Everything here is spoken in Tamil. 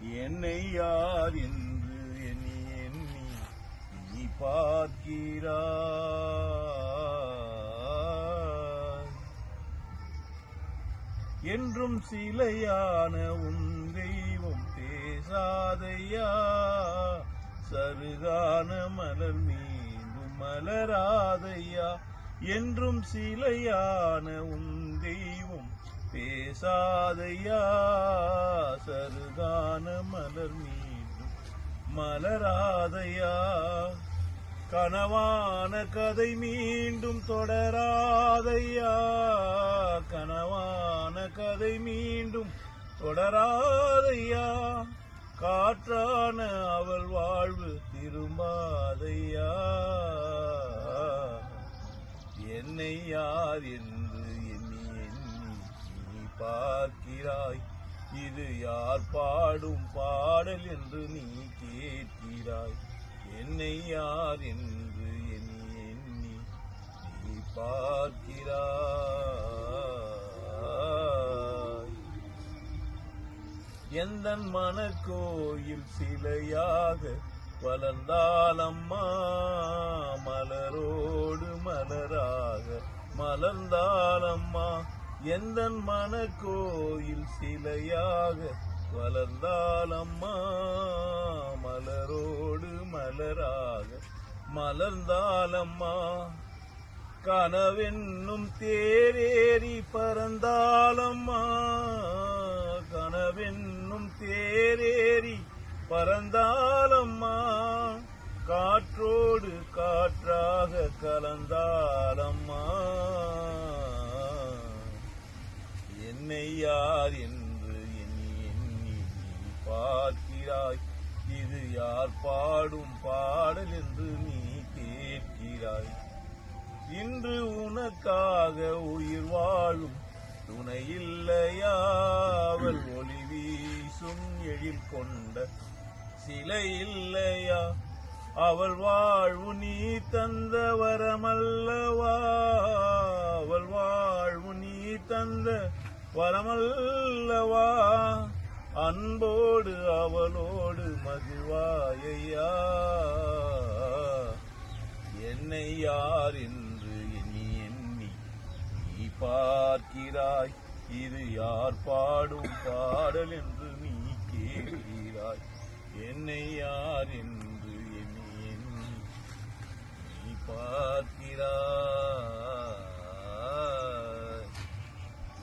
என்னை யார் என்று எண்ணி எண்ணி நீ பார்க்கிறா என்றும் சிலையான உன் தெய்வம் பேசாதையா? சருகான மலர் மீண்டும் மலராதையா? என்றும் சிலையான உன் தெய்வம் பேசாதையா? மீண்டும் மலராதையா கனவான கதை மீண்டும் தொடராதையா கனவான கதை மீண்டும் தொடராதையா காற்றான அவள் வாழ்வு திரும்பாதையா. என்னை யார் என்று எண்ணி எண்ணி நீ பார்க்கிறாய். இது யார் பாடும் பாடல் என்று நீ கேட்கிறாய்? என்னை யார் என்று எண்ணி எண்ணி நீ பார்க்கிறாய். எந்த மனக்கோயில் சிலையாக வளர்ந்தாலம்மா மலரோடு மலராக மலர்ந்தாலம்மா எந்த மன கோயில் சிலையாக வளர்ந்தாலம்மா மலரோடு மலராக மலர்ந்தாலம்மா கனவென்னும் தேரேறி பறந்தாலம்மா கனவென்னும் தேரேறி பறந்தாலம்மா காற்றோடு காற்றாக கலந்தாலம்மா என்னை யார் என்று எண்ணி எண்ணி நீ பார்க்கிறாய். இது யார் பாடும் பாடல் என்று நீ கேட்கிறாய். இன்று உனக்காக உயிர் வாழும் துணை இல்லையா? அவள் ஒளி வீசும் எழில் கொண்ட சிலை இல்லையா? அவள் வாழ்வு நீ தந்த வரமல்லவா? அவள் வாழ்வு நீ தந்த வரமல்லவா அன்போடு அவளோடு மகிழ்வாயையா என்னை யார் என்று எண்ணி எண்ணி நீ பார்க்கிறாய். இது யார் பாடும் பாடல் என்று நீ கேட்கிறாய் என்னை யார் என்று